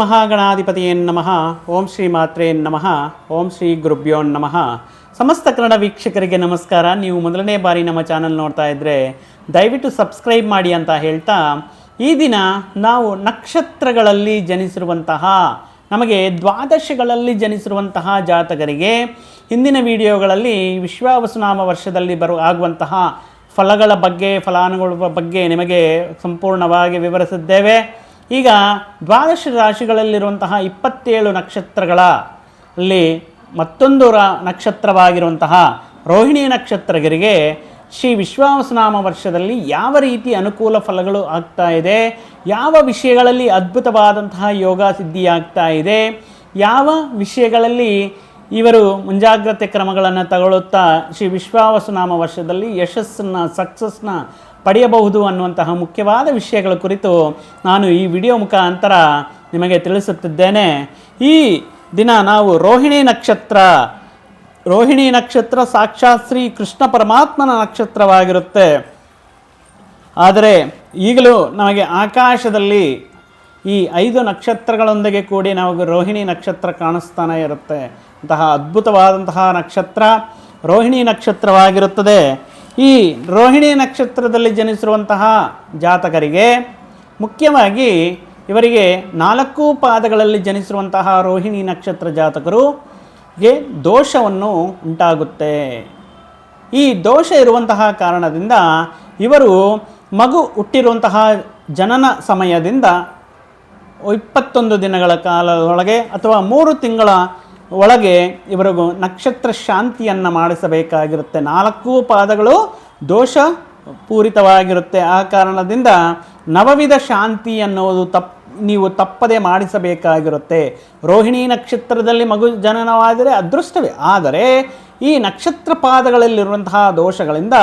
ಮಹಾಗಣಾಧಿಪತಿಯೇ ನಮಃ. ಓಂ ಶ್ರೀ ಮಾತ್ರೇ ನಮಃ. ಓಂ ಶ್ರೀ ಗುರುಭ್ಯೋ ನಮಃ. ಸಮಸ್ತ ಕನ್ನಡ ವೀಕ್ಷಕರಿಗೆ ನಮಸ್ಕಾರ. ನೀವು ಮೊದಲನೇ ಬಾರಿ ನಮ್ಮ ಚಾನಲ್ ನೋಡ್ತಾ ಇದ್ದರೆ ದಯವಿಟ್ಟು ಸಬ್ಸ್ಕ್ರೈಬ್ ಮಾಡಿ ಅಂತ ಹೇಳ್ತಾ, ಈ ದಿನ ನಾವು ನಕ್ಷತ್ರಗಳಲ್ಲಿ ಜನಿಸಿರುವಂತಹ, ನಮಗೆ ದ್ವಾದಶಗಳಲ್ಲಿ ಜನಿಸಿರುವಂತಹ ಜಾತಕರಿಗೆ ಹಿಂದಿನ ವಿಡಿಯೋಗಳಲ್ಲಿ ವಿಶ್ವಾವಸುನಾಮ ವರ್ಷದಲ್ಲಿ ಬರುವ ಆಗುವಂತಹ ಫಲಗಳ ಬಗ್ಗೆ ಫಲಾನುಗಳ ಬಗ್ಗೆ ನಿಮಗೆ ಸಂಪೂರ್ಣವಾಗಿ ವಿವರಿಸಿದ್ದೇವೆ. ಈಗ ದ್ವಾದಶ ರಾಶಿಗಳಲ್ಲಿರುವಂತಹ ಇಪ್ಪತ್ತೇಳು ನಕ್ಷತ್ರಗಳ ಅಲ್ಲಿ ಮತ್ತೊಂದು ರಾ ನಕ್ಷತ್ರವಾಗಿರುವಂತಹ ರೋಹಿಣಿ ನಕ್ಷತ್ರಗರಿಗೆ ಶ್ರೀ ವಿಶ್ವಾಸನಾಮ ವರ್ಷದಲ್ಲಿ ಯಾವ ರೀತಿ ಅನುಕೂಲ ಫಲಗಳು ಆಗ್ತಾ ಇದೆ, ಯಾವ ವಿಷಯಗಳಲ್ಲಿ ಅದ್ಭುತವಾದಂತಹ ಯೋಗ ಸಿದ್ಧಿಯಾಗ್ತಾ ಇದೆ, ಯಾವ ವಿಷಯಗಳಲ್ಲಿ ಇವರು ಮುಂಜಾಗ್ರತೆ ಕ್ರಮಗಳನ್ನು ತಗೊಳ್ಳುತ್ತಾ ಶ್ರೀ ವಿಶ್ವಾವಸನಾಮ ವರ್ಷದಲ್ಲಿ ಯಶಸ್ಸನ್ನು ಸಕ್ಸಸ್ನ ಪಡೆಯಬಹುದು ಅನ್ನುವಂತಹ ಮುಖ್ಯವಾದ ವಿಷಯಗಳ ಕುರಿತು ನಾನು ಈ ವಿಡಿಯೋ ಮುಖಾಂತರ ನಿಮಗೆ ತಿಳಿಸುತ್ತಿದ್ದೇನೆ. ಈ ದಿನ ನಾವು ರೋಹಿಣಿ ನಕ್ಷತ್ರ ರೋಹಿಣಿ ನಕ್ಷತ್ರ ಸಾಕ್ಷಾತ್ ಶ್ರೀ ಕೃಷ್ಣ ಪರಮಾತ್ಮನ ನಕ್ಷತ್ರವಾಗಿರುತ್ತೆ. ಆದರೆ ಈಗಲೂ ನಮಗೆ ಆಕಾಶದಲ್ಲಿ ಈ ಐದು ನಕ್ಷತ್ರಗಳೊಂದಿಗೆ ಕೂಡಿ ನಾವು ರೋಹಿಣಿ ನಕ್ಷತ್ರ ಕಾಣಿಸ್ತಾನೆ ಇರುತ್ತೆ. ಅಂತಹ ಅದ್ಭುತವಾದಂತಹ ನಕ್ಷತ್ರ ರೋಹಿಣಿ ನಕ್ಷತ್ರವಾಗಿರುತ್ತದೆ. ಈ ರೋಹಿಣಿ ನಕ್ಷತ್ರದಲ್ಲಿ ಜನಿಸಿರುವಂತಹ ಜಾತಕರಿಗೆ ಮುಖ್ಯವಾಗಿ ಇವರಿಗೆ ನಾಲ್ಕು ಪಾದಗಳಲ್ಲಿ ಜನಿಸಿರುವಂತಹ ರೋಹಿಣಿ ನಕ್ಷತ್ರ ಜಾತಕರು ದೋಷವನ್ನು ಉಂಟಾಗುತ್ತೆ. ಈ ದೋಷ ಇರುವಂತಹ ಕಾರಣದಿಂದ ಇವರು ಮಗು ಹುಟ್ಟಿರುವಂತಹ ಜನನ ಸಮಯದಿಂದ ಇಪ್ಪತ್ತೊಂದು ದಿನಗಳ ಕಾಲದೊಳಗೆ ಅಥವಾ ಮೂರು ತಿಂಗಳ ಒಳಗೆ ಇವರಿಗೂ ನಕ್ಷತ್ರ ಶಾಂತಿಯನ್ನು ಮಾಡಿಸಬೇಕಾಗಿರುತ್ತೆ. ನಾಲ್ಕು ಪಾದಗಳು ದೋಷ ಪೂರಿತವಾಗಿರುತ್ತೆ ಆ ಕಾರಣದಿಂದ ನವವಿಧ ಶಾಂತಿ ಅನ್ನೋದು ತಪ್, ನೀವು ತಪ್ಪದೆ ಮಾಡಿಸಬೇಕಾಗಿರುತ್ತೆ. ರೋಹಿಣಿ ನಕ್ಷತ್ರದಲ್ಲಿ ಮಗು ಜನನವಾದರೆ ಅದೃಷ್ಟವೇ. ಆದರೆ ಈ ನಕ್ಷತ್ರ ಪಾದಗಳಲ್ಲಿರುವಂತಹ ದೋಷಗಳಿಂದ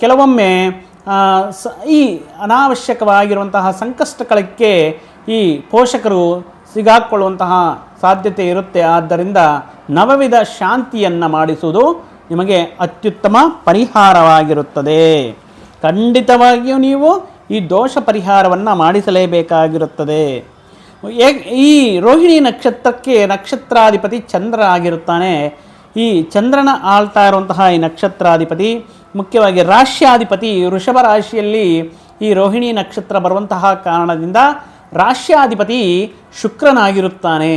ಕೆಲವೊಮ್ಮೆ ಈ ಅನಾವಶ್ಯಕವಾಗಿರುವಂತಹ ಸಂಕಷ್ಟಗಳಿಗೆ ಈ ಪೋಷಕರು ಸಿಗಾಕೊಳ್ಳುವಂತಹ ಸಾಧ್ಯತೆ ಇರುತ್ತೆ. ಆದ್ದರಿಂದ ನವವಿಧ ಶಾಂತಿಯನ್ನು ಮಾಡಿಸುವುದು ನಿಮಗೆ ಅತ್ಯುತ್ತಮ ಪರಿಹಾರವಾಗಿರುತ್ತದೆ. ಖಂಡಿತವಾಗಿಯೂ ನೀವು ಈ ದೋಷ ಪರಿಹಾರವನ್ನು ಮಾಡಿಸಲೇಬೇಕಾಗಿರುತ್ತದೆ. ಈ ರೋಹಿಣಿ ನಕ್ಷತ್ರಕ್ಕೆ ನಕ್ಷತ್ರಾಧಿಪತಿ ಚಂದ್ರ ಆಗಿರುತ್ತಾನೆ. ಈ ಚಂದ್ರನ ಆಳ್ತಾ ಇರುವಂತಹ ಈ ನಕ್ಷತ್ರಾಧಿಪತಿ, ಮುಖ್ಯವಾಗಿ ರಾಶ್ಯಾಧಿಪತಿ ವೃಷಭ ರಾಶಿಯಲ್ಲಿ ಈ ರೋಹಿಣಿ ನಕ್ಷತ್ರ ಬರುವಂತಹ ಕಾರಣದಿಂದ ರಾಶ್ಯಾಧಿಪತಿ ಶುಕ್ರನಾಗಿರುತ್ತಾನೆ.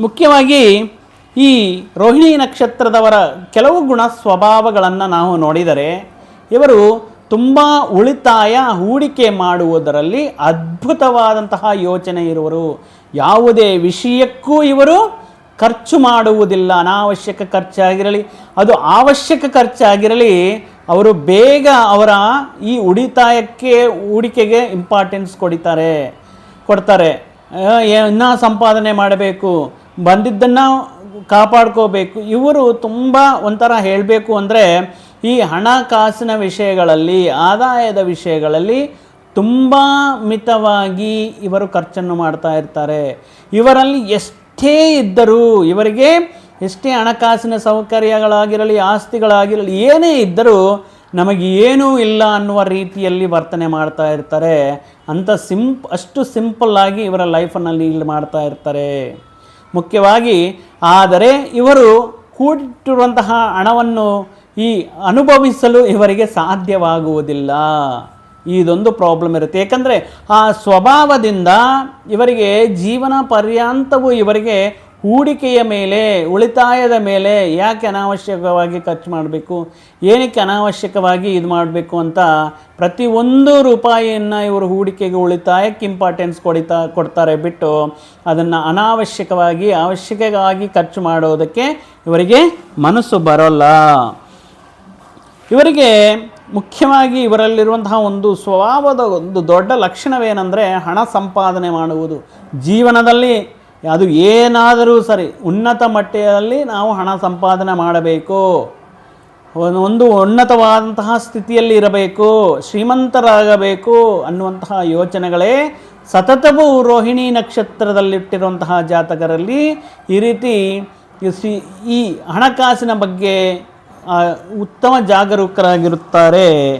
ಮುಖ್ಯವಾಗಿ ಈ ರೋಹಿಣಿ ನಕ್ಷತ್ರದವರ ಕೆಲವು ಗುಣ ಸ್ವಭಾವಗಳನ್ನು ನಾವು ನೋಡಿದರೆ ಇವರು ತುಂಬ ಉಳಿತಾಯ ಹೂಡಿಕೆ ಮಾಡುವುದರಲ್ಲಿ ಅದ್ಭುತವಾದಂತಹ ಯೋಚನೆ ಇರುವರು. ಯಾವುದೇ ವಿಷಯಕ್ಕೂ ಇವರು ಖರ್ಚು ಮಾಡುವುದಿಲ್ಲ. ಅನಾವಶ್ಯಕ ಖರ್ಚಾಗಿರಲಿ, ಅದು ಅವಶ್ಯಕ ಖರ್ಚಾಗಿರಲಿ, ಅವರು ಬೇಗ ಅವರ ಈ ಉಳಿತಾಯಕ್ಕೆ ಹೂಡಿಕೆಗೆ ಇಂಪಾರ್ಟೆನ್ಸ್ ಕೊಡಿತಾರೆ. ಕೊಡ್ತಾರೆ. ಇನ್ನೂ ಸಂಪಾದನೆ ಮಾಡಬೇಕು. ಬಂದಿದ್ದನ್ನು ಕಾಪಾಡ್ಕೋಬೇಕು. ಇವರು ತುಂಬ ಒಂಥರ ಹೇಳಬೇಕು ಅಂದರೆ ಈ ಹಣಕಾಸಿನ ವಿಷಯಗಳಲ್ಲಿ, ಆದಾಯದ ವಿಷಯಗಳಲ್ಲಿ ತುಂಬ ಮಿತವಾಗಿ ಇವರು ಖರ್ಚನ್ನು ಮಾಡ್ತಾ ಇರ್ತಾರೆ. ಇವರಲ್ಲಿ ಎಷ್ಟೇ ಇದ್ದರೂ, ಇವರಿಗೆ ಎಷ್ಟೇ ಹಣಕಾಸಿನ ಸೌಕರ್ಯಗಳಾಗಿರಲಿ, ಆಸ್ತಿಗಳಾಗಿರಲಿ, ಏನೇ ಇದ್ದರೂ ನಮಗೆ ಏನೂ ಇಲ್ಲ ಅನ್ನುವ ರೀತಿಯಲ್ಲಿ ವರ್ತನೆ ಮಾಡ್ತಾ ಇರ್ತಾರೆ. ಅಂಥ ಸಿಂಪ್, ಅಷ್ಟು ಸಿಂಪಲ್ಲಾಗಿ ಇವರ ಲೈಫನ್ನು ಲೀಡ್ ಮಾಡ್ತಾ ಇರ್ತಾರೆ. ಮುಖ್ಯವಾಗಿ, ಆದರೆ ಇವರು ಕೂಡಿಟ್ಟಿರುವಂತಹ ಹಣವನ್ನು ಈ ಅನುಭವಿಸಲು ಇವರಿಗೆ ಸಾಧ್ಯವಾಗುವುದಿಲ್ಲ. ಇದೊಂದು ಪ್ರಾಬ್ಲಮ್ ಇರುತ್ತೆ. ಏಕೆಂದರೆ ಆ ಸ್ವಭಾವದಿಂದ ಇವರಿಗೆ ಜೀವನ ಪರ್ಯಾಂತವೂ ಇವರಿಗೆ ಹೂಡಿಕೆಯ ಮೇಲೆ, ಉಳಿತಾಯದ ಮೇಲೆ ಯಾಕೆ ಅನಾವಶ್ಯಕವಾಗಿ ಖರ್ಚು ಮಾಡಬೇಕು? ಏನಕ್ಕೆ ಅನಾವಶ್ಯಕವಾಗಿ ಇದು ಮಾಡಬೇಕು ಅಂತ ಪ್ರತಿಯೊಂದು ರೂಪಾಯಿಯನ್ನು ಇವರು ಹೂಡಿಕೆಗೆ ಉಳಿತಾಯಕ್ಕೆ ಇಂಪಾರ್ಟೆನ್ಸ್ ಕೊಡಿತಾ, ಕೊಡ್ತಾರೆ ಬಿಟ್ಟು ಅದನ್ನು ಅನಾವಶ್ಯಕವಾಗಿ, ಅವಶ್ಯಕವಾಗಿ ಖರ್ಚು ಮಾಡೋದಕ್ಕೆ ಇವರಿಗೆ ಮನಸ್ಸು ಬರೋಲ್ಲ. ಇವರಿಗೆ ಮುಖ್ಯವಾಗಿ ಇವರಲ್ಲಿರುವಂತಹ ಒಂದು ಸ್ವಭಾವದ ಒಂದು ದೊಡ್ಡ ಲಕ್ಷಣವೇನೆಂದರೆ ಹಣ ಸಂಪಾದನೆ ಮಾಡುವುದು. ಜೀವನದಲ್ಲಿ ಅದು ಏನಾದರೂ ಸರಿ, ಉನ್ನತ ಮಟ್ಟದಲ್ಲಿ ನಾವು ಹಣ ಸಂಪಾದನೆ ಮಾಡಬೇಕು. ಒಂದು- ಉನ್ನತವಾದಂತಹ ಸ್ಥಿತಿಯಲ್ಲಿ ಇರಬೇಕು, ಶ್ರೀಮಂತರಾಗಬೇಕು ಅನ್ನುವಂತಹ ಯೋಚನೆಗಳೇ ಸತತವೂ ರೋಹಿಣಿ ನಕ್ಷತ್ರದಲ್ಲಿಟ್ಟಿರುವಂತಹ ಜಾತಕರಲ್ಲಿ ಈ ರೀತಿ ಈ ಹಣಕಾಸಿನ ಬಗ್ಗೆ ಉತ್ತಮ ಜಾಗರೂಕರಾಗಿರುತ್ತಾರೆ.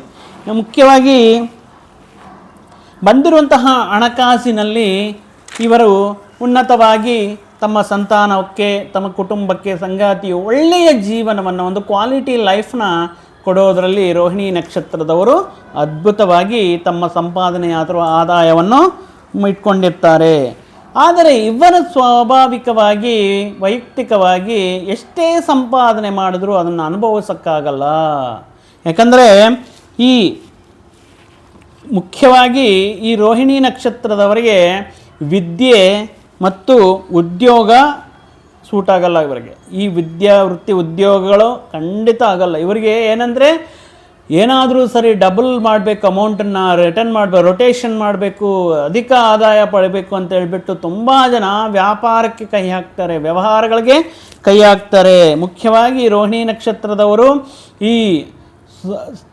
ಮುಖ್ಯವಾಗಿ ಬಂದಿರುವಂತಹ ಹಣಕಾಸಿನಲ್ಲಿ ಇವರು ಉನ್ನತವಾಗಿ ತಮ್ಮ ಸಂತಾನಕ್ಕೆ, ತಮ್ಮ ಕುಟುಂಬಕ್ಕೆ ಸಂಗಾತಿಯು ಒಳ್ಳೆಯ ಜೀವನವನ್ನು, ಒಂದು ಕ್ವಾಲಿಟಿ ಲೈಫ್ನ ಕೊಡೋದರಲ್ಲಿ ರೋಹಿಣಿ ನಕ್ಷತ್ರದವರು ಅದ್ಭುತವಾಗಿ ತಮ್ಮ ಸಂಪಾದನೆ ಅಥವಾ ಆದಾಯವನ್ನು ಇಟ್ಕೊಂಡಿರ್ತಾರೆ. ಆದರೆ ಇವರ ಸ್ವಾಭಾವಿಕವಾಗಿ, ವೈಯಕ್ತಿಕವಾಗಿ ಎಷ್ಟೇ ಸಂಪಾದನೆ ಮಾಡಿದ್ರೂ ಅದನ್ನು ಅನುಭವಿಸೋಕ್ಕಾಗಲ್ಲ. ಯಾಕಂದರೆ ಈ ಮುಖ್ಯವಾಗಿ ಈ ರೋಹಿಣಿ ನಕ್ಷತ್ರದವರಿಗೆ ವಿದ್ಯೆ ಮತ್ತು ಉದ್ಯೋಗ ಸೂಟ್ ಆಗಲ್ಲ ಇವರಿಗೆ. ಈ ವಿದ್ಯಾ ವೃತ್ತಿ ಉದ್ಯೋಗಗಳು ಖಂಡಿತ ಆಗಲ್ಲ. ಇವರಿಗೆ ಏನಂದರೆ ಏನಾದರೂ ಸರಿ ಡಬಲ್ ಮಾಡಬೇಕು ಅಮೌಂಟನ್ನು ರಿಟರ್ನ್ ಮಾಡಬೇಕು ರೊಟೇಷನ್ ಮಾಡಬೇಕು, ಅಧಿಕ ಆದಾಯ ಪಡಿಬೇಕು ಅಂತ ಹೇಳಿಬಿಟ್ಟು ತುಂಬ ಜನ ವ್ಯಾಪಾರಕ್ಕೆ ಕೈ ಹಾಕ್ತಾರೆ, ವ್ಯವಹಾರಗಳಿಗೆ ಕೈ ಹಾಕ್ತಾರೆ. ಮುಖ್ಯವಾಗಿ ರೋಹಿಣಿ ನಕ್ಷತ್ರದವರು ಈ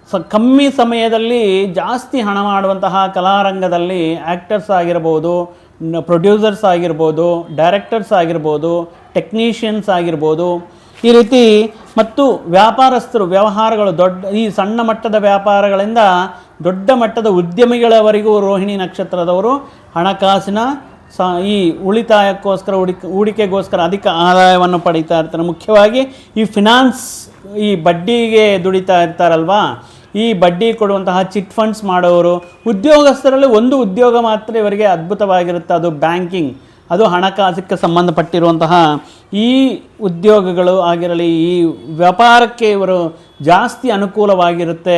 ಸ- ಕಮ್ಮಿ ಸಮಯದಲ್ಲಿ ಜಾಸ್ತಿ ಹಣ ಮಾಡುವಂತಹ ಕಲಾರಂಗದಲ್ಲಿ ಆ್ಯಕ್ಟರ್ಸ್ ಆಗಿರ್ಬೋದು ಪ್ರೊಡ್ಯೂಸರ್ಸ್ ಆಗಿರ್ಬೋದು ಡೈರೆಕ್ಟರ್ಸ್ ಆಗಿರ್ಬೋದು ಟೆಕ್ನಿಷಿಯನ್ಸ್ ಆಗಿರ್ಬೋದು, ಈ ರೀತಿ ಮತ್ತು ವ್ಯಾಪಾರಸ್ಥರು, ವ್ಯವಹಾರಗಳು ದೊಡ್ಡ, ಈ ಸಣ್ಣ ಮಟ್ಟದ ವ್ಯಾಪಾರಗಳಿಂದ ದೊಡ್ಡ ಮಟ್ಟದ ಉದ್ಯಮಿಗಳವರೆಗೂ ರೋಹಿಣಿ ನಕ್ಷತ್ರದವರು ಹಣಕಾಸಿನ ಸ, ಈ ಉಳಿತಾಯಕ್ಕೋಸ್ಕರ, ಹೂಡಿಕೆ, ಹೂಡಿಕೆಗೋಸ್ಕರ ಅಧಿಕ ಆದಾಯವನ್ನು ಪಡೀತಾ ಇರ್ತಾರೆ. ಮುಖ್ಯವಾಗಿ ಈ ಫಿನಾನ್ಸ್ ಈ ಬಡ್ಡಿಗೆ ದುಡಿತಾ ಇರ್ತಾರಲ್ವಾ? ಈ ಬಡ್ಡಿ ಕೊಡುವಂತಹ ಚಿಟ್ ಫಂಡ್ಸ್ ಮಾಡೋರು, ಉದ್ಯೋಗಸ್ಥರಲ್ಲಿ ಒಂದು ಉದ್ಯೋಗ ಮಾತ್ರ ಇವರಿಗೆ ಅದ್ಭುತವಾಗಿರುತ್ತೆ, ಅದು ಬ್ಯಾಂಕಿಂಗ್. ಅದು ಹಣಕಾಸಕ್ಕೆ ಸಂಬಂಧಪಟ್ಟಿರುವಂತಹ ಈ ಉದ್ಯೋಗಗಳು ಆಗಿರಲಿ, ಈ ವ್ಯಾಪಾರಕ್ಕೆ ಇವರು ಜಾಸ್ತಿ ಅನುಕೂಲವಾಗಿರುತ್ತೆ.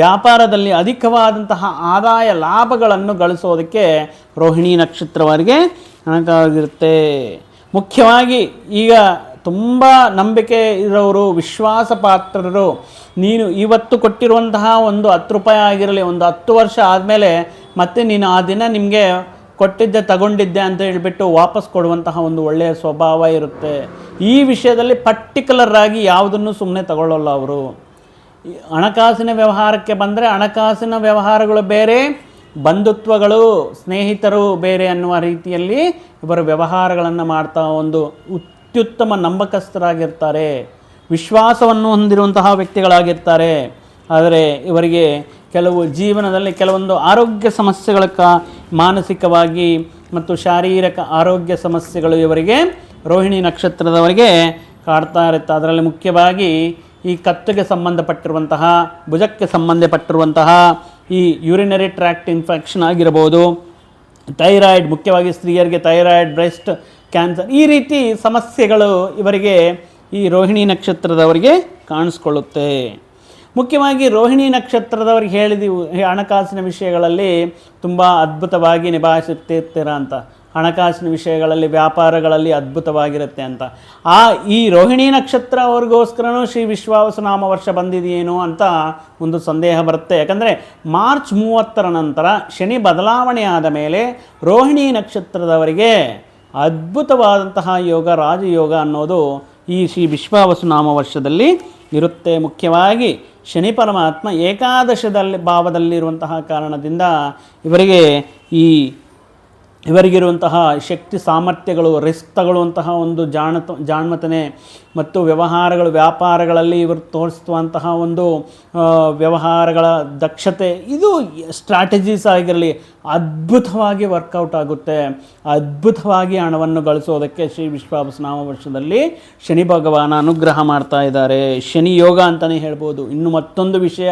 ವ್ಯಾಪಾರದಲ್ಲಿ ಅಧಿಕವಾದಂತಹ ಆದಾಯ ಲಾಭಗಳನ್ನು ಗಳಿಸೋದಕ್ಕೆ ರೋಹಿಣಿ ನಕ್ಷತ್ರವರಿಗೆ ಹಣಕಾಗಿರುತ್ತೆ ಮುಖ್ಯವಾಗಿ ಈಗ ತುಂಬ ನಂಬಿಕೆ ಇರೋರು, ವಿಶ್ವಾಸ ಪಾತ್ರರು, ನೀನು ಇವತ್ತು ಕೊಟ್ಟಿರುವಂತಹ ಒಂದು ಹತ್ತು ರೂಪಾಯಿ ಆಗಿರಲಿ, ಒಂದು ಹತ್ತು ವರ್ಷ ಆದಮೇಲೆ ಮತ್ತೆ ನೀನು ಆ ದಿನ ನಿಮಗೆ ಕೊಟ್ಟಿದ್ದೆ, ತಗೊಂಡಿದ್ದೆ ಅಂತ ಹೇಳಿಬಿಟ್ಟು ವಾಪಸ್ ಕೊಡುವಂತಹ ಒಂದು ಒಳ್ಳೆಯ ಸ್ವಭಾವ ಇರುತ್ತೆ. ಈ ವಿಷಯದಲ್ಲಿ ಪರ್ಟಿಕ್ಯುಲರ್ ಆಗಿ ಯಾವುದನ್ನು ಸುಮ್ಮನೆ ತಗೊಳ್ಳೋಲ್ಲ ಅವರು. ಹಣಕಾಸಿನ ವ್ಯವಹಾರಕ್ಕೆ ಬಂದರೆ ಹಣಕಾಸಿನ ವ್ಯವಹಾರಗಳು ಬೇರೆ, ಬಂಧುತ್ವಗಳು, ಸ್ನೇಹಿತರು ಬೇರೆ ಅನ್ನುವ ರೀತಿಯಲ್ಲಿ ಇವರು ವ್ಯವಹಾರಗಳನ್ನು ಮಾಡ್ತಾ ಒಂದು ಅತ್ಯುತ್ತಮ ನಂಬಕಸ್ಥರಾಗಿರ್ತಾರೆ, ವಿಶ್ವಾಸವನ್ನು ಹೊಂದಿರುವಂತಹ ವ್ಯಕ್ತಿಗಳಾಗಿರ್ತಾರೆ. ಆದರೆ ಇವರಿಗೆ ಕೆಲವು ಜೀವನದಲ್ಲಿ ಕೆಲವೊಂದು ಆರೋಗ್ಯ ಸಮಸ್ಯೆಗಳ ಮಾನಸಿಕವಾಗಿ ಮತ್ತು ಶಾರೀರಿಕ ಆರೋಗ್ಯ ಸಮಸ್ಯೆಗಳು ಇವರಿಗೆ ರೋಹಿಣಿ ನಕ್ಷತ್ರದವರಿಗೆ ಕಾಡ್ತಾ ಇರುತ್ತೆ. ಅದರಲ್ಲಿ ಮುಖ್ಯವಾಗಿ ಈ ಕತ್ತಿಗೆ ಸಂಬಂಧಪಟ್ಟಿರುವಂತಹ, ಭುಜಕ್ಕೆ ಸಂಬಂಧಪಟ್ಟಿರುವಂತಹ ಈ ಯೂರಿನರಿ ಟ್ರ್ಯಾಕ್ಟ್ ಇನ್ಫೆಕ್ಷನ್ ಆಗಿರಬಹುದು ಥೈರಾಯ್ಡ್, ಮುಖ್ಯವಾಗಿ ಸ್ತ್ರೀಯರಿಗೆ ಥೈರಾಯ್ಡ್, ಬ್ರೆಸ್ಟ್ ಕ್ಯಾನ್ಸರ್. ಈ ರೀತಿ ಸಮಸ್ಯೆಗಳು ಇವರಿಗೆ ಈ ರೋಹಿಣಿ ನಕ್ಷತ್ರದವರಿಗೆ ಕಾಣಿಸ್ಕೊಳ್ಳುತ್ತೆ. ಮುಖ್ಯವಾಗಿ ರೋಹಿಣಿ ನಕ್ಷತ್ರದವ್ರಿಗೆ ಹೇಳಿದ ಈ ಹಣಕಾಸಿನ ವಿಷಯಗಳಲ್ಲಿ ತುಂಬ ಅದ್ಭುತವಾಗಿ ನಿಭಾಯಿಸುತ್ತಿರ್ತೀರ ಅಂತ. ಹಣಕಾಸಿನ ವಿಷಯಗಳಲ್ಲಿ, ವ್ಯಾಪಾರಗಳಲ್ಲಿ ಅದ್ಭುತವಾಗಿರುತ್ತೆ ಅಂತ. ಆ ಈ ರೋಹಿಣಿ ನಕ್ಷತ್ರ ಅವ್ರಿಗೋಸ್ಕರನೂ ಶ್ರೀ ವಿಶ್ವಾವಸನಾಮ ವರ್ಷ ಬಂದಿದೆಯೇನೋ ಅಂತ ಒಂದು ಸಂದೇಹ ಬರುತ್ತೆ. ಯಾಕಂದರೆ ಮಾರ್ಚ್ ಮೂವತ್ತರ ನಂತರ ಶನಿ ಬದಲಾವಣೆ ಆದ ಮೇಲೆ ರೋಹಿಣಿ ನಕ್ಷತ್ರದವರಿಗೆ ಅದ್ಭುತವಾದಂತಹ ಯೋಗ, ರಾಜಯೋಗ ಅನ್ನೋದು ಈ ಶ್ರೀ ವಿಶ್ವಾವಸುನಾಮ ವರ್ಷದಲ್ಲಿ ಇರುತ್ತೆ. ಮುಖ್ಯವಾಗಿ ಶನಿ ಪರಮಾತ್ಮ ಏಕಾದಶದಲ್ಲಿ ಭಾವದಲ್ಲಿರುವಂತಹ ಕಾರಣದಿಂದ ಇವರಿಗೆ ಈ ಇವರಿಗಿರುವಂತಹ ಶಕ್ತಿ ಸಾಮರ್ಥ್ಯಗಳು, ರಿಸ್ಕ್ ತಗೊಳ್ಳುವಂತಹ ಒಂದು ಜಾಣತ, ಜಾಣ್ಮತನೆ ಮತ್ತು ವ್ಯವಹಾರಗಳು, ವ್ಯಾಪಾರಗಳಲ್ಲಿ ಇವರು ತೋರಿಸುವಂತಹ ಒಂದು ವ್ಯವಹಾರಗಳ ದಕ್ಷತೆ, ಇದು ಸ್ಟ್ರಾಟಜೀಸ್ ಆಗಿರಲಿ, ಅದ್ಭುತವಾಗಿ ವರ್ಕೌಟ್ ಆಗುತ್ತೆ. ಅದ್ಭುತವಾಗಿ ಹಣವನ್ನು ಗಳಿಸೋದಕ್ಕೆ ಶ್ರೀ ವಿಶ್ವಾಭಸನಾಮ ವರ್ಷದಲ್ಲಿ ಶನಿ ಭಗವಾನ ಅನುಗ್ರಹ ಮಾಡ್ತಾ ಇದ್ದಾರೆ. ಶನಿ ಯೋಗ ಅಂತಲೇ ಹೇಳ್ಬೋದು. ಇನ್ನು ಮತ್ತೊಂದು ವಿಷಯ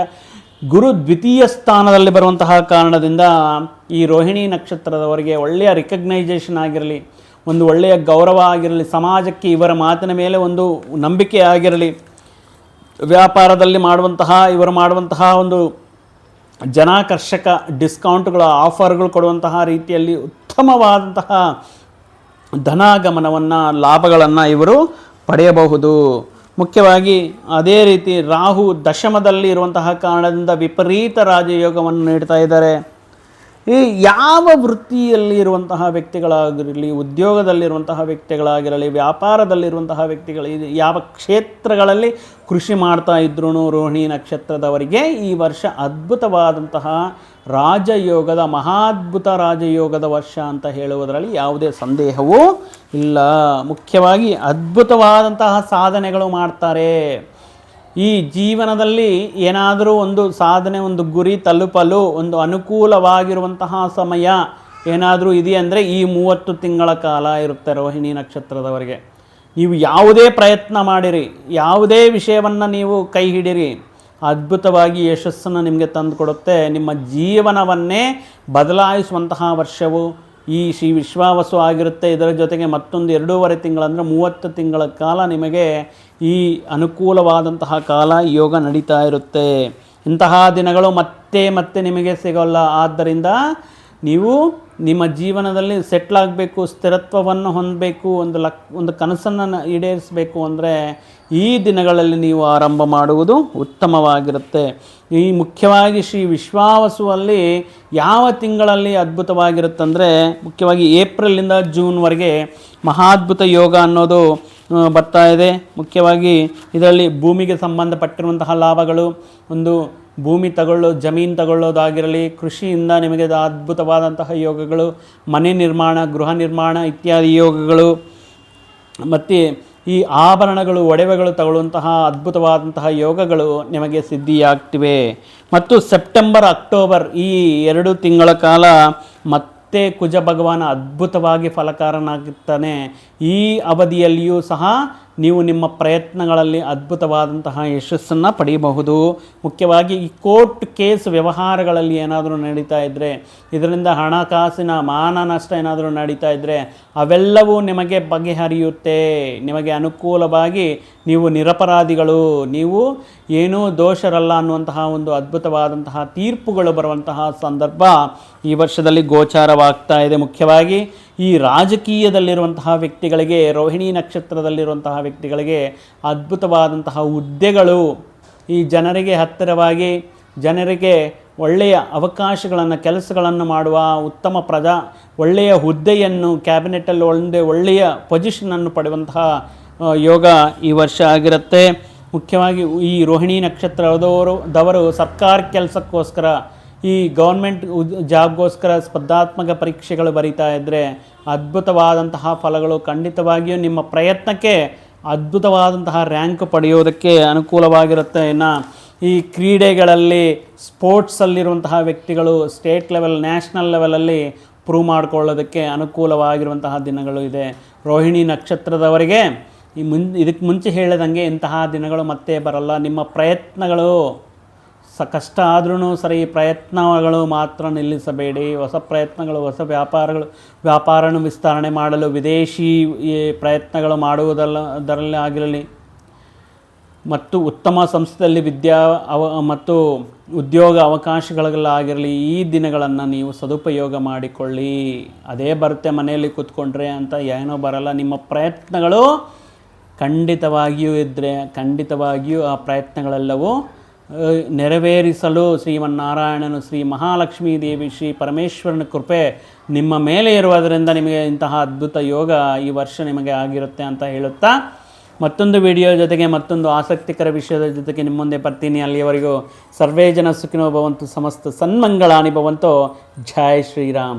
ಗುರು ದ್ವಿತೀಯ ಸ್ಥಾನದಲ್ಲಿ ಬರುವಂತಹ ಕಾರಣದಿಂದ ಈ ರೋಹಿಣಿ ನಕ್ಷತ್ರದವರಿಗೆ ಒಳ್ಳೆಯ ರಿಕಗ್ನೈಸೇಷನ್ ಆಗಿರಲಿ, ಒಂದು ಒಳ್ಳೆಯ ಗೌರವ ಆಗಿರಲಿ, ಸಮಾಜಕ್ಕೆ ಇವರ ಮಾತಿನ ಮೇಲೆ ಒಂದು ನಂಬಿಕೆ ಆಗಿರಲಿ, ವ್ಯಾಪಾರದಲ್ಲಿ ಮಾಡುವಂತಹ, ಇವರು ಮಾಡುವಂತಹ ಒಂದು ಜನಾಕರ್ಷಕ ಡಿಸ್ಕೌಂಟ್ಗಳ ಆಫರ್ಗಳು ಕೊಡುವಂತಹ ರೀತಿಯಲ್ಲಿ ಉತ್ತಮವಾದಂತಹ ಧನಾಗಮನವನ್ನು, ಲಾಭಗಳನ್ನು ಇವರು ಪಡೆಯಬಹುದು. ಮುಖ್ಯವಾಗಿ ಅದೇ ರೀತಿ ರಾಹು ದಶಮದಲ್ಲಿ ಇರುವಂತಹ ಕಾರಣದಿಂದ ವಿಪರೀತ ರಾಜಯೋಗವನ್ನು ನೀಡ್ತಾ ಇದ್ದಾರೆ. ಈ ಯಾವ ವೃತ್ತಿಯಲ್ಲಿ ಇರುವಂತಹ ವ್ಯಕ್ತಿಗಳಾಗಿರಲಿ, ಉದ್ಯೋಗದಲ್ಲಿರುವಂತಹ ವ್ಯಕ್ತಿಗಳಾಗಿರಲಿ, ವ್ಯಾಪಾರದಲ್ಲಿರುವಂತಹ ವ್ಯಕ್ತಿಗಳು ಯಾವ ಕ್ಷೇತ್ರಗಳಲ್ಲಿ ಕೃಷಿ ಮಾಡ್ತಾ ಇದ್ರೂ ರೋಹಿಣಿ ನಕ್ಷತ್ರದವರಿಗೆ ಈ ವರ್ಷ ಅದ್ಭುತವಾದಂತಹ ರಾಜಯೋಗದ, ಮಹಾದ್ಭುತ ರಾಜಯೋಗದ ವರ್ಷ ಅಂತ ಹೇಳುವುದರಲ್ಲಿ ಯಾವುದೇ ಸಂದೇಹವೂ ಇಲ್ಲ. ಮುಖ್ಯವಾಗಿ ಅದ್ಭುತವಾದಂತಹ ಸಾಧನೆಗಳು ಮಾಡ್ತಾರೆ. ಈ ಜೀವನದಲ್ಲಿ ಏನಾದರೂ ಒಂದು ಸಾಧನೆ, ಒಂದು ಗುರಿ ತಲುಪಲು, ಒಂದು ಅನುಕೂಲವಾಗಿರುವಂತಹ ಸಮಯ ಏನಾದರೂ ಇದೆಯಂದರೆ ಈ ಮೂವತ್ತು ತಿಂಗಳ ಕಾಲ ಇರುತ್ತೆ ರೋಹಿಣಿ ನಕ್ಷತ್ರದವರಿಗೆ. ನೀವು ಯಾವುದೇ ಪ್ರಯತ್ನ ಮಾಡಿರಿ, ಯಾವುದೇ ವಿಷಯವನ್ನು ನೀವು ಕೈ ಹಿಡಿರಿ, ಅದ್ಭುತವಾಗಿ ಯಶಸ್ಸನ್ನು ನಿಮಗೆ ತಂದುಕೊಡುತ್ತೆ. ನಿಮ್ಮ ಜೀವನವನ್ನೇ ಬದಲಾಯಿಸುವಂತಹ ವರ್ಷವು ಈ ಶ್ರೀ ವಿಶ್ವಾವಸು ಆಗಿರುತ್ತೆ. ಇದರ ಜೊತೆಗೆ ಮತ್ತೊಂದು ಎರಡೂವರೆ ತಿಂಗಳಂದರೆ ಮೂವತ್ತು ತಿಂಗಳ ಕಾಲ ನಿಮಗೆ ಈ ಅನುಕೂಲವಾದಂತಹ ಕಾಲ ಯೋಗ ನಡೀತಾ ಇರುತ್ತೆ. ಇಂತಹ ದಿನಗಳು ಮತ್ತೆ ಮತ್ತೆ ನಿಮಗೆ ಸಿಗೋಲ್ಲ. ಆದ್ದರಿಂದ ನೀವು ನಿಮ್ಮ ಜೀವನದಲ್ಲಿ ಸೆಟ್ಲ್ ಆಗಬೇಕು, ಸ್ಥಿರತ್ವವನ್ನು ಹೊಂದಬೇಕು, ಒಂದು ಲಕ್, ಒಂದು ಕನಸನ್ನು ಈಡೇರಿಸಬೇಕು ಅಂದರೆ ಈ ದಿನಗಳಲ್ಲಿ ನೀವು ಆರಂಭ ಮಾಡುವುದು ಉತ್ತಮವಾಗಿರುತ್ತೆ. ಈ ಮುಖ್ಯವಾಗಿ ಶ್ರೀ ವಿಶ್ವಾವಸುವಲ್ಲಿ ಯಾವ ತಿಂಗಳಲ್ಲಿ ಅದ್ಭುತವಾಗಿರುತ್ತಂದರೆ ಮುಖ್ಯವಾಗಿ ಏಪ್ರಿಲಿಂದ ಜೂನ್ವರೆಗೆ ಮಹಾದ್ಭುತ ಯೋಗ ಅನ್ನೋದು ಬರ್ತಾ ಇದೆ. ಮುಖ್ಯವಾಗಿ ಇದರಲ್ಲಿ ಭೂಮಿಗೆ ಸಂಬಂಧಪಟ್ಟಿರುವಂತಹ ಲಾಭಗಳು, ಒಂದು ಭೂಮಿ ತಗೊಳ್ಳೋ, ಜಮೀನು ತಗೊಳ್ಳೋದಾಗಿರಲಿ, ಕೃಷಿಯಿಂದ ನಿಮಗೆ ಅದು ಅದ್ಭುತವಾದಂತಹ ಯೋಗಗಳು, ಮನೆ ನಿರ್ಮಾಣ, ಗೃಹ ನಿರ್ಮಾಣ ಇತ್ಯಾದಿ ಯೋಗಗಳು, ಮತ್ತು ಈ ಆಭರಣಗಳು, ಒಡವೆಗಳು ತಗೊಳ್ಳುವಂತಹ ಅದ್ಭುತವಾದಂತಹ ಯೋಗಗಳು ನಿಮಗೆ ಸಿದ್ಧಿಯಾಗ್ತಿವೆ. ಮತ್ತು ಸೆಪ್ಟೆಂಬರ್, ಅಕ್ಟೋಬರ್ ಈ ಎರಡು ತಿಂಗಳ ಕಾಲ ಮತ್ತೆ ಕುಜ ಭಗವಾನ ಅದ್ಭುತವಾಗಿ ಫಲಕಾರನಾಗುತ್ತಾನೆ ಈ ಅವಧಿಯಲ್ಲಿಯೂ ಸಹ ನೀವು ನಿಮ್ಮ ಪ್ರಯತ್ನಗಳಲ್ಲಿ ಅದ್ಭುತವಾದಂತಹ ಯಶಸ್ಸನ್ನು ಪಡೆಯಬಹುದು ಮುಖ್ಯವಾಗಿ ಈ ಕೋರ್ಟ್ ಕೇಸ್ ವ್ಯವಹಾರಗಳಲ್ಲಿ ಏನಾದರೂ ನಡೀತಾ ಇದ್ದರೆ ಇದರಿಂದ ಹಣಕಾಸಿನ ಮಾನ ನಷ್ಟ ಏನಾದರೂ ನಡೀತಾ ಇದ್ದರೆ ಅವೆಲ್ಲವೂ ನಿಮಗೆ ಬಗೆಹರಿಯುತ್ತೆ. ನಿಮಗೆ ಅನುಕೂಲವಾಗಿ ನೀವು ನಿರಪರಾಧಿಗಳು. ನೀವು ಏನೂ ದೋಷರಲ್ಲ ಅನ್ನುವಂತಹ ಒಂದು ಅದ್ಭುತವಾದಂತಹ ತೀರ್ಪುಗಳು ಬರುವಂತಹ ಸಂದರ್ಭ ಈ ವರ್ಷದಲ್ಲಿ ಗೋಚಾರವಾಗ್ತಾ ಇದೆ. ಮುಖ್ಯವಾಗಿ ಈ ರಾಜಕೀಯದಲ್ಲಿರುವಂತಹ ವ್ಯಕ್ತಿಗಳಿಗೆ, ರೋಹಿಣಿ ನಕ್ಷತ್ರದಲ್ಲಿರುವಂತಹ ವ್ಯಕ್ತಿಗಳಿಗೆ ಅದ್ಭುತವಾದಂತಹ ಹುದ್ದೆಗಳು ಈ ಜನರಿಗೆ ಹತ್ತಿರವಾಗಿ, ಜನರಿಗೆ ಒಳ್ಳೆಯ ಅವಕಾಶಗಳನ್ನು, ಕೆಲಸಗಳನ್ನು ಮಾಡುವ ಉತ್ತಮ ಪ್ರಜಾ, ಒಳ್ಳೆಯ ಹುದ್ದೆಯನ್ನು, ಕ್ಯಾಬಿನೆಟಲ್ಲಿ ಒಂದೇ ಒಳ್ಳೆಯ ಪೊಸಿಷನನ್ನು ಪಡೆಯುವಂತಹ ಯೋಗ ಈ ವರ್ಷ ಆಗಿರುತ್ತೆ. ಮುಖ್ಯವಾಗಿ ಈ ರೋಹಿಣಿ ನಕ್ಷತ್ರದವರು, ದವರು ಸರ್ಕಾರ ಕೆಲಸಕ್ಕೋಸ್ಕರ, ಈ ಗೌರ್ಮೆಂಟ್ ಜಾಬ್ಗೋಸ್ಕರ ಸ್ಪರ್ಧಾತ್ಮಕ ಪರೀಕ್ಷೆಗಳು ಬರೀತಾ ಇದ್ದರೆ ಅದ್ಭುತವಾದಂತಹ ಫಲಗಳು ಖಂಡಿತವಾಗಿಯೂ ನಿಮ್ಮ ಪ್ರಯತ್ನಕ್ಕೆ ಅದ್ಭುತವಾದಂತಹ ರ್ಯಾಂಕ್ ಪಡೆಯೋದಕ್ಕೆ ಅನುಕೂಲವಾಗಿರುತ್ತೆ. ಇನ್ನು ಈ ಕ್ರೀಡೆಗಳಲ್ಲಿ ಸ್ಪೋರ್ಟ್ಸಲ್ಲಿರುವಂತಹ ವ್ಯಕ್ತಿಗಳು ಸ್ಟೇಟ್ ಲೆವೆಲ್ ನ್ಯಾಷನಲ್ ಲೆವೆಲಲ್ಲಿ ಪ್ರೂವ್ ಮಾಡಿಕೊಳ್ಳೋದಕ್ಕೆ ಅನುಕೂಲವಾಗಿರುವಂತಹ ದಿನಗಳು ಇದೆ. ರೋಹಿಣಿ ನಕ್ಷತ್ರದವರಿಗೆ ಈ ಮುನ್ ಇದಕ್ಕೆ ಮುಂಚೆ ಹೇಳಿದಂಗೆ ಇಂತಹ ದಿನಗಳು ಮತ್ತೆ ಬರಲ್ಲ. ನಿಮ್ಮ ಪ್ರಯತ್ನಗಳು ಸ, ಕಷ್ಟ ಆದ್ರೂ ಸರಿ, ಪ್ರಯತ್ನಗಳು ಮಾತ್ರ ನಿಲ್ಲಿಸಬೇಡಿ. ಹೊಸ ಪ್ರಯತ್ನಗಳು, ಹೊಸ ವ್ಯಾಪಾರಗಳು, ವ್ಯಾಪಾರನ ವಿಸ್ತರಣೆ ಮಾಡಲು, ವಿದೇಶಿ ಪ್ರಯತ್ನಗಳು ಮಾಡುವುದಲ್ಲ, ಅದರಲ್ಲಿ ಆಗಿರಲಿ. ಮತ್ತು ಉತ್ತಮ ಸಂಸ್ಥೆಯಲ್ಲಿ ವಿದ್ಯಾ ಅವ, ಮತ್ತು ಉದ್ಯೋಗ ಅವಕಾಶಗಳಾಗಿರಲಿ ಈ ದಿನಗಳನ್ನು ನೀವು ಸದುಪಯೋಗ ಮಾಡಿಕೊಳ್ಳಿ. ಅದೇ ಬರುತ್ತೆ ಮನೆಯಲ್ಲಿ ಕೂತ್ಕೊಂಡ್ರೆ ಅಂತ ಏನೋ ಬರಲ್ಲ. ನಿಮ್ಮ ಪ್ರಯತ್ನಗಳು ಖಂಡಿತವಾಗಿಯೂ ಇದ್ದರೆ ಖಂಡಿತವಾಗಿಯೂ ಆ ಪ್ರಯತ್ನಗಳೆಲ್ಲವೂ ನೆರವೇರಿಸಲು ಶ್ರೀಮನ್ನಾರಾಯಣನು ಶ್ರೀ ಮಹಾಲಕ್ಷ್ಮೀ ದೇವಿ ಶ್ರೀ ಪರಮೇಶ್ವರನ ಕೃಪೆ ನಿಮ್ಮ ಮೇಲೆ ಇರುವುದರಿಂದ ನಿಮಗೆ ಇಂತಹ ಅದ್ಭುತ ಯೋಗ ಈ ವರ್ಷ ನಿಮಗೆ ಆಗಿರುತ್ತೆ ಅಂತ ಹೇಳುತ್ತಾ, ಮತ್ತೊಂದು ವಿಡಿಯೋ ಜೊತೆಗೆ ಮತ್ತೊಂದು ಆಸಕ್ತಿಕರ ವಿಷಯದ ಜೊತೆಗೆ ನಿಮ್ಮ ಮುಂದೆ ಬರ್ತೀನಿ. ಅಲ್ಲಿಯವರೆಗೂ ಸರ್ವೇ ಜನ ಸುಖಿನೋ ಭವಂತು, ಸಮಸ್ತ ಸನ್ಮಂಗಳಾನಿ ಭವಂತು. ಜಯ ಶ್ರೀರಾಮ್.